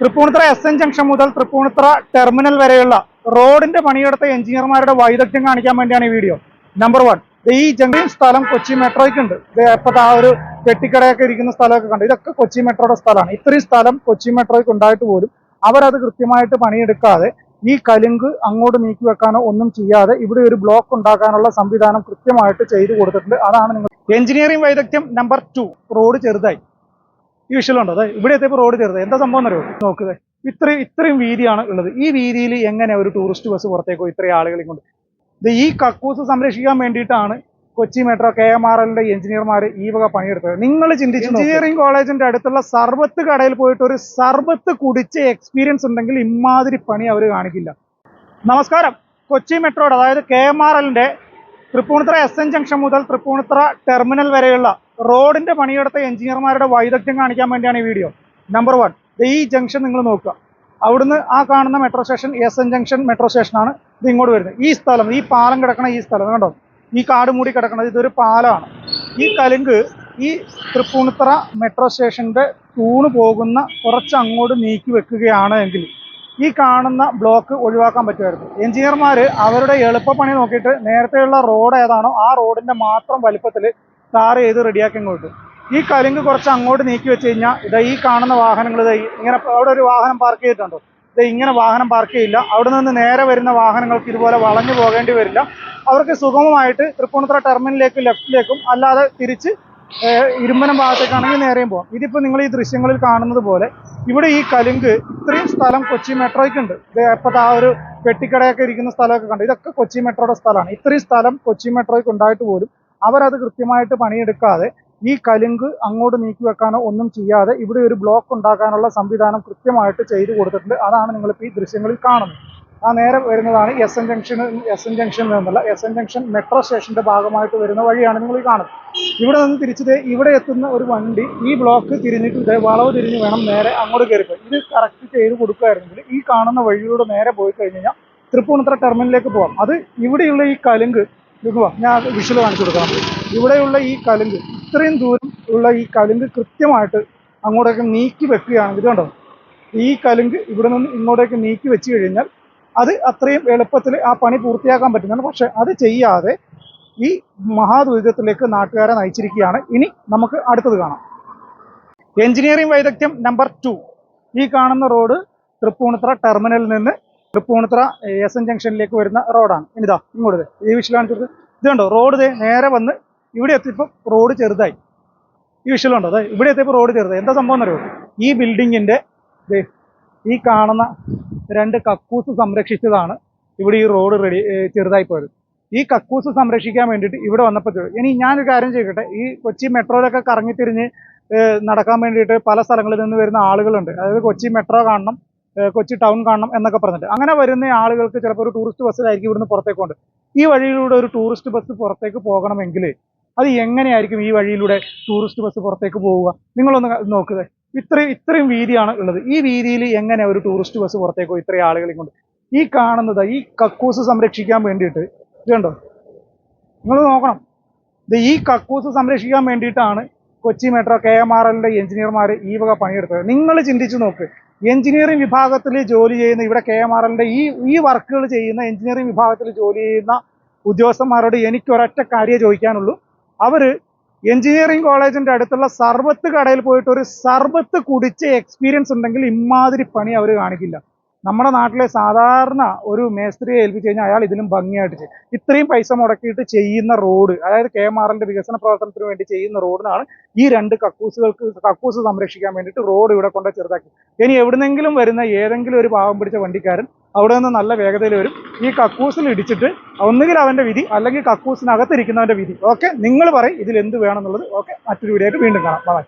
Tripunithura S N junction മുതൽ Tripunithura terminal വരെയുള്ള റോഡിന്റെ പണിയെടുത്ത എഞ്ചിനീയർമാരുടെ വൈദഗ്ധ്യം കാണിക്കാൻ വേണ്ടിയാണ് ഈ വീഡിയോ നമ്പർ വൺ ഈ ജംഗ്ഷൻ സ്ഥലം കൊച്ചി മെട്രോയ്ക്ക് ഉണ്ട്. ഇപ്പോഴത്തെ ആ ഒരു കെട്ടിക്കടയൊക്കെ ഇരിക്കുന്ന സ്ഥലമൊക്കെ കണ്ടു. ഇതൊക്കെ കൊച്ചി മെട്രോയുടെ സ്ഥലമാണ്. ഇത്രയും സ്ഥലം കൊച്ചി മെട്രോയ്ക്ക് ഉണ്ടായിട്ട് പോലും അവരത് കൃത്യമായിട്ട് പണിയെടുക്കാതെ ഈ കലുങ്ക് അങ്ങോട്ട് നീക്കി വെക്കാനോ ഒന്നും ചെയ്യാതെ ഇവിടെ ഒരു ബ്ലോക്ക് ഉണ്ടാക്കാനുള്ള സംവിധാനം കൃത്യമായിട്ട് ചെയ്തു കൊടുത്തിട്ടുണ്ട്. അതാണ് നിങ്ങൾ എഞ്ചിനീയറിംഗ് വൈദഗ്ധ്യം നമ്പർ ടു റോഡ് ചെറുതായി. ഈ വിഷയമുണ്ടോ. അതെ ഇവിടെ എത്തിയപ്പോൾ റോഡ് ചേർത്ത് എന്താ സംഭവം എന്നറിയോ? നോക്കുക ഇത്ര ഇത്രയും വീതിയാണ് ഉള്ളത്. ഈ വീതിയിൽ എങ്ങനെ ഒരു ടൂറിസ്റ്റ് ബസ് പുറത്തേക്കോ ഇത്രയും ആളുകളെ കൊണ്ട്? ഇത് ഈ കക്കൂസ് സംരക്ഷിക്കാൻ വേണ്ടിയിട്ടാണ് Kochi metro K M R എല്ലിന്റെ എഞ്ചിനീയർമാർ ഈ വക പണിയെടുത്തത്. നിങ്ങൾ ചിന്തിച്ചു എഞ്ചിനീയറിംഗ് കോളേജിന്റെ അടുത്തുള്ള സർബത്ത് കടയിൽ പോയിട്ട് ഒരു സർബത്ത് കുടിച്ച എക്സ്പീരിയൻസ് ഉണ്ടെങ്കിൽ ഇമാതിരി പണി അവർ കാണിക്കില്ല. നമസ്കാരം. കൊച്ചി മെട്രോയുടെ അതായത് കെ എം ആർ എല്ലിന്റെ തൃപ്പൂണിത്തറ എസ് എൻ ജംഗ്ഷൻ മുതൽ തൃപ്പൂണിത്തറ ടെർമിനൽ വരെയുള്ള റോഡിന്റെ പണിയെടുത്ത എഞ്ചിനീയർമാരുടെ വൈദഗ്ധ്യം കാണിക്കാൻ വേണ്ടിയാണ് ഈ വീഡിയോ. നമ്പർ വൺ ഈ ജംഗ്ഷൻ നിങ്ങൾ നോക്കുക. അവിടുന്ന് ആ കാണുന്ന metro station S N junction metro സ്റ്റേഷനാണ് ഇത് ഇങ്ങോട്ട് വരുന്നത്. ഈ സ്ഥലം ഈ പാലം കിടക്കണ ഈ സ്ഥലം കണ്ടോ? ഈ കാട് മൂടി കിടക്കുന്നത് ഇതൊരു പാലമാണ് ഈ കലുങ്ക് ഈ തൃപ്പൂണിത്തറ മെട്രോ സ്റ്റേഷന്റെ തൂണ് പോകുന്ന കുറച്ച് അങ്ങോട്ട് നീക്കി വെക്കുകയാണ് എങ്കിൽ ഈ കാണുന്ന ബ്ലോക്ക് ഒഴിവാക്കാൻ പറ്റുമായിരുന്നു. എഞ്ചിനീയർമാർ അവരുടെ എളുപ്പ പണി നോക്കിയിട്ട് നേരത്തെയുള്ള റോഡ് ഏതാണോ ആ റോഡിന്റെ മാത്രം വലിപ്പത്തിൽ ടാർ ചെയ്ത് റെഡിയാക്കി അങ്ങോട്ട് ഈ കലുങ്ക് കുറച്ച് അങ്ങോട്ട് നീക്കി വെച്ച് കഴിഞ്ഞാൽ ഇതാ ഈ കാണുന്ന വാഹനങ്ങൾ ഇത് ഇങ്ങനെ അവിടെ ഒരു വാഹനം പാർക്ക് ചെയ്തിട്ടുണ്ടോ? ഇത് ഇങ്ങനെ വാഹനം പാർക്ക് ചെയ്യില്ല. അവിടെ നിന്ന് നേരെ വരുന്ന വാഹനങ്ങൾക്ക് ഇതുപോലെ വളഞ്ഞു പോകേണ്ടി വരില്ല. അവർക്ക് സുഗമമായിട്ട് തൃപ്പൂണിത്തുറ ടെർമിനലിലേക്കും ലെഫ്റ്റിലേക്കും അല്ലാതെ തിരിച്ച് ഇരുമ്പനം ഭാഗത്തേക്കാണെങ്കിൽ നേരെയും പോകാം ഇതിപ്പോൾ നിങ്ങൾ ഈ ദൃശ്യങ്ങളിൽ കാണുന്നത് പോലെ ഇവിടെ ഈ കലുങ്ക് ഇത്രയും സ്ഥലം കൊച്ചി മെട്രോയ്ക്ക് ഉണ്ട്. ഇത് ഇപ്പോഴത്തെ ആ ഒരു പെട്ടിക്കടയൊക്കെ ഇരിക്കുന്ന സ്ഥലമൊക്കെ കണ്ടു. ഇതൊക്കെ കൊച്ചി മെട്രോയുടെ സ്ഥലമാണ്. ഇത്രയും സ്ഥലം കൊച്ചി മെട്രോയ്ക്ക് ഉണ്ടായിട്ട് പോലും അവരത് കൃത്യമായിട്ട് പണിയെടുക്കാതെ ഈ കലുങ്ക് അങ്ങോട്ട് നീക്കി വെക്കാനോ ഒന്നും ചെയ്യാതെ ഇവിടെ ഒരു ബ്ലോക്ക് ഉണ്ടാക്കാനുള്ള സംവിധാനം കൃത്യമായിട്ട് ചെയ്തു കൊടുത്തിട്ടുണ്ട്. അതാണ് നിങ്ങളിപ്പോൾ ഈ ദൃശ്യങ്ങളിൽ കാണുന്നത്. ആ നേരെ വരുന്നതാണ് S N junction S N ജംഗ്ഷനിൽ നിന്നുള്ള എസ് എൻ ജംഗ്ഷൻ മെട്രോ സ്റ്റേഷന്റെ ഭാഗമായിട്ട് വരുന്ന വഴിയാണ് നിങ്ങൾ കാണുന്നത്. ഇവിടെ നിന്ന് തിരിച്ചത് ഇവിടെ എത്തുന്ന ഒരു വണ്ടി ഈ ബ്ലോക്ക് തിരിഞ്ഞിട്ട് ഇതേ വളവ് തിരിഞ്ഞ് വേണം നേരെ അങ്ങോട്ട് കയറിപ്പോയി. ഇത് കറക്റ്റ് ചെയ്ത് കൊടുക്കുകയായിരുന്നെങ്കിൽ ഈ കാണുന്ന വഴിയിലൂടെ നേരെ പോയി കഴിഞ്ഞ് കഴിഞ്ഞാൽ തൃപ്പൂണിത്തുറ ടെർമിനലിലേക്ക് പോകാം. അത് ഇവിടെയുള്ള ഈ കലുങ്ക് ഇതുവാ ഞാൻ വിഷൽ കാണിച്ചു കൊടുക്കാം ഇവിടെയുള്ള ഈ കലുങ്ക് ഇത്രയും ദൂരം ഉള്ള ഈ കലുങ്ക് കൃത്യമായിട്ട് അങ്ങോട്ടേക്ക് നീക്കി വെക്കുകയാണെങ്കിൽ കണ്ടോ? ഈ കലുങ്ക് ഇവിടെ നിന്ന് ഇങ്ങോട്ടേക്ക് നീക്കി വെച്ച് കഴിഞ്ഞാൽ അത് അത്രയും എളുപ്പത്തിൽ ആ പണി പൂർത്തിയാക്കാൻ പറ്റുന്നതാണ്. പക്ഷെ അത് ചെയ്യാതെ ഈ മഹാദുരിതത്തിലേക്ക് നാട്ടുകാരെ നയിച്ചിരിക്കുകയാണ്. ഇനി നമുക്ക് അടുത്തത് കാണാം. എഞ്ചിനീയറിംഗ് വൈദഗ്ധ്യം നമ്പർ ടു. ഈ കാണുന്ന റോഡ് തൃപ്പൂണിത്ര ടെർമിനലിൽ നിന്ന് തൃപ്പൂണിത്തുറ എസ് എൻ ജംഗ്ഷനിലേക്ക് വരുന്ന റോഡാണ്. ഇനിതാ ഇങ്ങോട്ട് ഈ വിഷയം കാണിച്ചത് ഇത് കണ്ടോ റോഡ് നേരെ വന്ന് ഇവിടെ എത്തിയപ്പോൾ റോഡ് ചെറുതായി. ഈ വിഷയം ഉണ്ടോ അതെ ഇവിടെ എത്തിയപ്പോൾ റോഡ് ചെറുതായി. എന്താ സംഭവം എന്നറിയോ? ഈ ബിൽഡിങ്ങിന്റെ ദേ ഈ കാണുന്ന രണ്ട് കക്കൂസ് സംരക്ഷിച്ചതാണ് ഇവിടെ ഈ റോഡ് റെഡി ചെറുതായി പോയത്. ഈ കക്കൂസ് സംരക്ഷിക്കാൻ വേണ്ടിയിട്ട് ഇവിടെ വന്നപ്പോൾ. ഇനി ഞാനൊരു കാര്യം ചെയ്യട്ടെ. ഈ കൊച്ചി മെട്രോയിലൊക്കെ കറങ്ങിത്തിരിഞ്ഞ് നടക്കാൻ വേണ്ടിയിട്ട് പല സ്ഥലങ്ങളിൽ നിന്ന് വരുന്ന ആളുകളുണ്ട്. അതായത് കൊച്ചി മെട്രോ കാണണം കൊച്ചി ടൗൺ കാണണം എന്നൊക്കെ പറഞ്ഞിട്ട്. അങ്ങനെ വരുന്ന ആളുകൾക്ക് ചിലപ്പോൾ ഒരു ടൂറിസ്റ്റ് ബസ്സിലായിരിക്കും ഇവിടുന്ന് പുറത്തേക്ക് കൊണ്ട്. ഈ വഴിയിലൂടെ ഒരു ടൂറിസ്റ്റ് ബസ് പുറത്തേക്ക് പോകണമെങ്കിൽ അത് എങ്ങനെയായിരിക്കും ഈ വഴിയിലൂടെ ടൂറിസ്റ്റ് ബസ് പുറത്തേക്ക് പോവുക? നിങ്ങളൊന്ന് നോക്കുക ഇത്രയും ഇത്രയും വീതിയാണ് ഉള്ളത്. ഈ വീതിയിൽ എങ്ങനെ ഒരു ടൂറിസ്റ്റ് ബസ് പുറത്തേക്ക് പോകും ഇത്രയും ആളുകളെ കൊണ്ട്? ഈ കാണുന്നത് ഈ കക്കൂസ് സംരക്ഷിക്കാൻ വേണ്ടിയിട്ട് ഇതുണ്ടോ നിങ്ങൾ നോക്കണം. ഇത് ഈ കക്കൂസ് സംരക്ഷിക്കാൻ വേണ്ടിയിട്ടാണ് Kochi metro K M R എല്ലിന്റെ എഞ്ചിനീയർമാർ ഈ വക പണിയെടുത്തത്. നിങ്ങൾ ചിന്തിച്ചു നോക്ക്. എഞ്ചിനീയറിംഗ് വിഭാഗത്തിൽ ജോലി ചെയ്യുന്ന ഇവിടെ കെ എം ആർ എല്ലിന്റെ ഈ ഈ വർക്കുകൾ ചെയ്യുന്ന എഞ്ചിനീയറിംഗ് വിഭാഗത്തിൽ ജോലി ചെയ്യുന്ന ഉദ്യോഗസ്ഥന്മാരോട് എനിക്ക് ഒരൊറ്റ കാര്യമേ ചോദിക്കാനുള്ളൂ. അവർ എഞ്ചിനീയറിംഗ് കോളേജിന്റെ അടുത്തുള്ള സർബത്ത് കടയിൽ പോയിട്ട് ഒരു സർബത്ത് കുടിച്ച എക്സ്പീരിയൻസ് ഉണ്ടെങ്കിൽ ഇമാതിരി പണി അവർ കാണിക്കില്ല. നമ്മുടെ നാട്ടിലെ സാധാരണ ഒരു മേസ്ത്രിയെ ഏൽപ്പിച്ച് കഴിഞ്ഞാൽ അയാൾ ഇതിലും ഭംഗിയായിട്ട് ചെയ്യും. ഇത്രയും പൈസ മുടക്കിയിട്ട് ചെയ്യുന്ന റോഡ് അതായത് കെ എം ആറിന്റെ വികസന പ്രവർത്തനത്തിന് വേണ്ടി ചെയ്യുന്ന റോഡിനാണ് ഈ രണ്ട് കക്കൂസുകൾക്ക് കക്കൂസ് സംരക്ഷിക്കാൻ വേണ്ടിയിട്ട് റോഡ് ഇവിടെ കൊണ്ട് ചെറുതാക്കി. ഇനി എവിടുന്നെങ്കിലും വരുന്ന ഏതെങ്കിലും ഒരു പാവം പിടിച്ച വണ്ടിക്കാരൻ അവിടെ നിന്ന് നല്ല വേഗതയിൽ വരും. ഈ കക്കൂസിൽ ഇടിച്ചിട്ട് ഒന്നുകിൽ അവന്റെ വിധി അല്ലെങ്കിൽ കക്കൂസിനകത്തിരിക്കുന്നവന്റെ വിധി. ഓക്കെ? നിങ്ങൾ പറയും ഇതിൽ എന്ത് വേണമെന്നുള്ളത്. ഓക്കെ? മറ്റൊരു വീഡിയോ വീണ്ടും കാണാം. ബൈ